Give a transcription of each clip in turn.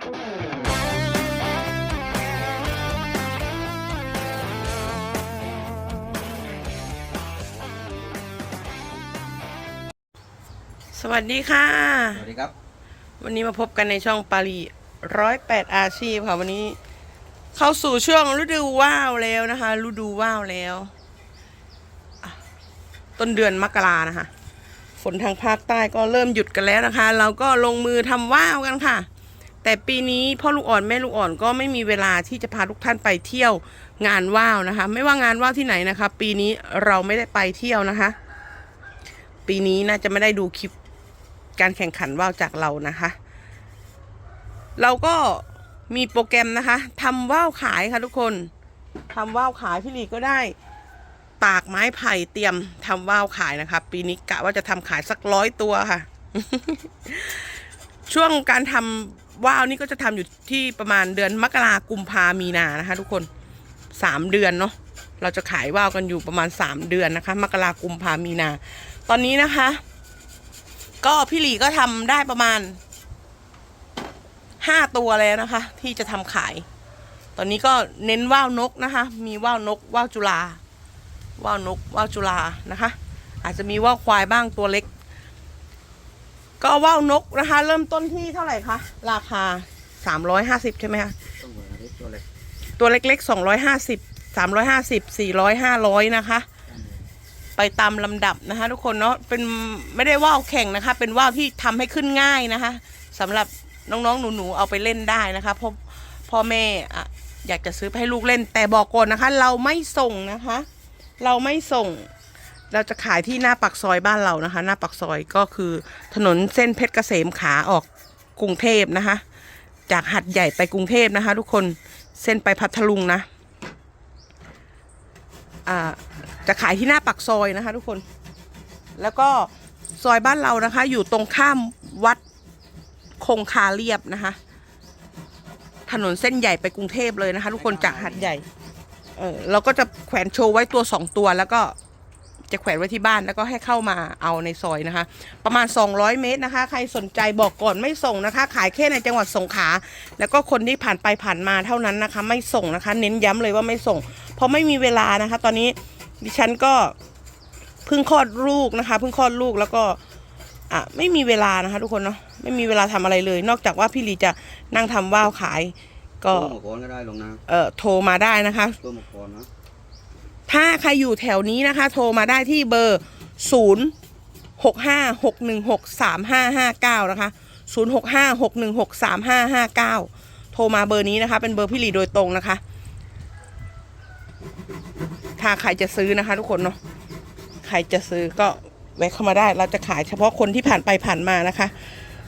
สวัสดีค่ะ สวัสดีครับ วันนี้มาพบกันในช่องปารีร้อยแปดอาชีพค่ะ วันนี้เข้าสู่ช่วงฤดูว่าวแล้วนะคะฤดูว่าวแล้วอะต้นเดือนมกรานะคะ ฝนทางภาคใต้ก็เริ่มหยุดกันแล้วนะคะ เราก็ลงมือทำว่าวกันค่ะ แต่ปีนี้พ่อลูกอ่อนแม่ลูกอ่อนก็ไม่มีเวลาที่จะพาทุกท่านไปเที่ยวงานว่าวนะคะ ไม่ว่างานว่าวที่ไหนนะคะ ปีนี้เราไม่ได้ไปเที่ยวนะคะ ปีนี้น่าจะไม่ได้ดูคลิปการแข่งขันว่าวจากเรานะคะ เราก็มีโปรแกรมนะคะทำว่าวขายค่ะทุกคนทำว่าวขายพี่ลีก็ได้ตากไม้ไผ่เตรียมทำว่าวขายนะคะ ปีนี้กะว่าจะทำขายสักร้อยตัวค่ะ ช่วงการทำ ว่าวนี่ก็จะทำอยู่ที่ประมาณเดือนมกรากุมภามีนานะคะ ทุกคนสามเดือนเนาะเราจะขายว่าวกันอยู่ประมาณสามเดือนนะคะ มกรากุมภามีนา ตอนนี้นะคะ ก็พี่หลีก็ทำได้ประมาณห้าตัวแล้วนะคะ ที่จะทำขาย ตอนนี้ก็เน้นว่าวนกนะคะ มีว่าวนกว่าวจุฬาว่าวนกว่าวจุฬานะคะ อาจจะมีว่าวควายบ้างตัวเล็ก ก็ว่าวนกนะคะ เริ่มต้นที่เท่าไหร่คะ ราคาสามร้อยห้าสิบใช่ไหมคะต้องมาที่ตัวเล็กตัวเล็กๆสองร้อยห้าสิบสามร้อยห้าสิบสี่ร้อยห้าร้อยนะคะ ไปตามลำดับนะคะ ทุกคนเนาะเป็นไม่ได้ว่าวแข่งนะคะ เป็นว่าวที่ทำให้ขึ้นง่ายนะคะสำหรับน้องๆหนูๆเอาไปเล่นได้นะคะเพราะพ่อแม่อะอยากจะซื้อไปให้ลูกเล่น แต่บอกก่อนนะคะ เราไม่ส่งนะคะ เราไม่ส่ง เราจะขายที่หน้าปักซอยบ้านเรานะคะ หน้าปักซอยก็คือถนนเส้นเพชรเกษมขาออกกรุงเทพนะคะ จากหัดใหญ่ไปกรุงเทพนะคะ ทุกคนเส้นไปพัทลุงนะจะขายที่หน้าปักซอยนะคะ ทุกคน แล้วก็ซอยบ้านเรานะคะ อยู่ตรงข้ามวัดคงคาเรียบนะคะ ถนนเส้นใหญ่ไปกรุงเทพเลยนะคะ ทุกคนจากหัดใหญ่เออเราก็จะแขวนโชว์ไว้ตัวสองตัวแล้วก็ จะแขวนไว้ที่บ้านแล้วก็ให้เข้ามาเอาในซอยนะคะ ประมาณ 200 เมตรนะคะ ใครสนใจบอกก่อนไม่ส่งนะคะ ขายแค่ในจังหวัดสงขลาแล้วก็คนที่ผ่านไปผ่านมาเท่านั้นนะคะ ไม่ส่งนะคะ เน้นย้ำเลยว่าไม่ส่ง เพราะไม่มีเวลานะคะ ตอนนี้ดิฉันก็เพิ่งคลอดลูกนะคะเพิ่งคลอดลูกแล้วก็อะไม่มีเวลานะคะ ทุกคนเนาะไม่มีเวลาทำอะไรเลย นอกจากว่าพี่ลีจะนั่งทำว่าวขาย ก็ตัวหมกรก็ได้ลงนะเอ่อโทรมาได้นะคะตัวหมกรนะ ถ้าใครอยู่แถวนี้นะคะ โทรมาได้ที่เบอร์ 0 6 5 6 1 6 3 5 5 9 นะคะ 0 6 5 6 1 6 3 5 5 9 โทรมาเบอร์นี้นะคะ เป็นเบอร์พี่หลีโดยตรงนะคะ ถ้าใครจะซื้อนะคะ ทุกคนเนาะ ใครจะซื้อก็แวะเข้ามาได้ เราจะขายเฉพาะคนที่ผ่านไปผ่านมานะคะ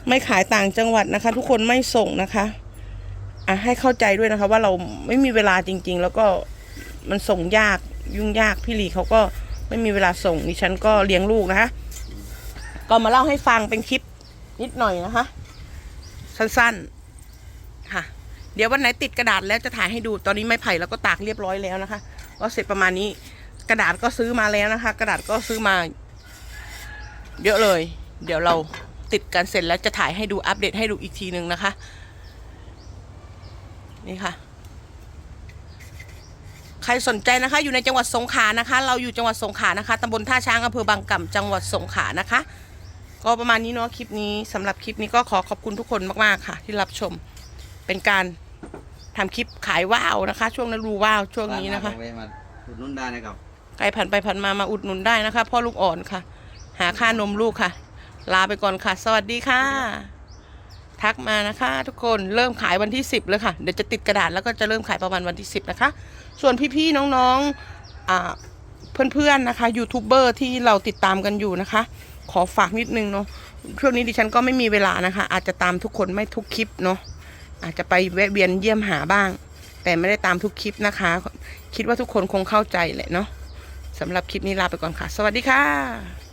ไม่ขายต่างจังหวัดนะคะ ทุกคนไม่ส่งนะคะอะให้เข้าใจด้วยนะคะ ว่าเราไม่มีเวลาจริง ๆ แล้วก็มันส่งยาก ยุ่งยากพี่หลีเขาก็ไม่มีเวลาส่งดิฉันก็เลี้ยงลูกนะคะก็มาเล่าให้ฟังเป็นคลิปนิดหน่อยนะคะ สั้นๆค่ะ เดี๋ยววันไหนติดกระดาษแล้วจะถ่ายให้ดูตอนนี้ไม้ไผ่แล้วก็ตากเรียบร้อยแล้วนะคะ ก็เสร็จประมาณนี้กระดาษก็ซื้อมาแล้วนะคะ กระดาษก็ซื้อมา เยอะเลย เดี๋ยวเราติดกันเสร็จแล้วจะถ่ายให้ดูอัปเดตให้ดูอีกทีหนึ่งนะคะ นี่ค่ะ รสนใจนะคะ อยู่ในจังหวัดสงขลานะคะ เราอยู่จังหวัดสงขลานะคะตำบลท่าช้างอำเภอบางกล่ำจังหวัดสงขลานะคะ ก็ประมาณนี้เนาะคลิปนี้สำหรับคลิปนี้ก็ขอขอบคุณทุกคนมากๆค่ะ ที่รับชมเป็นการทำคลิปขายว่าวนะคะ ช่วงฤดูว่าวช่วงนี้นะคะร้ามาแวมาอุดหนุ่นได้นะครับ ใครผ่านไปผ่านมามาอุดหนุนได้นะคะ พ่อลูกอ่อนค่ะ หาค่านมลูกค่ะ ลาไปก่อนค่ะ สวัสดีค่ะ ทักมานะคะทุกคนเริ่มขายวันที่ 10เลยค่ะ เดี๋ยวจะติดกระดาษแล้วก็จะเริ่มขายประมาณวันที่ 10 นะคะ ส่วนพี่ๆน้องๆเพื่อนๆนะคะยูทูบเบอร์ที่เราติดตามกันอยู่นะคะ ขอฝากนิดนึงเนาะช่วงนี้ดิฉันก็ไม่มีเวลานะคะ อาจจะตามทุกคนไม่ทุกคลิปเนาะอาจจะไปแวะเวียนเยี่ยมหาบ้าง แต่ไม่ได้ตามทุกคลิปนะคะ คิดว่าทุกคนคงเข้าใจแหละเนาะสำหรับคลิปนี้ลาไปก่อนค่ะ สวัสดีค่ะ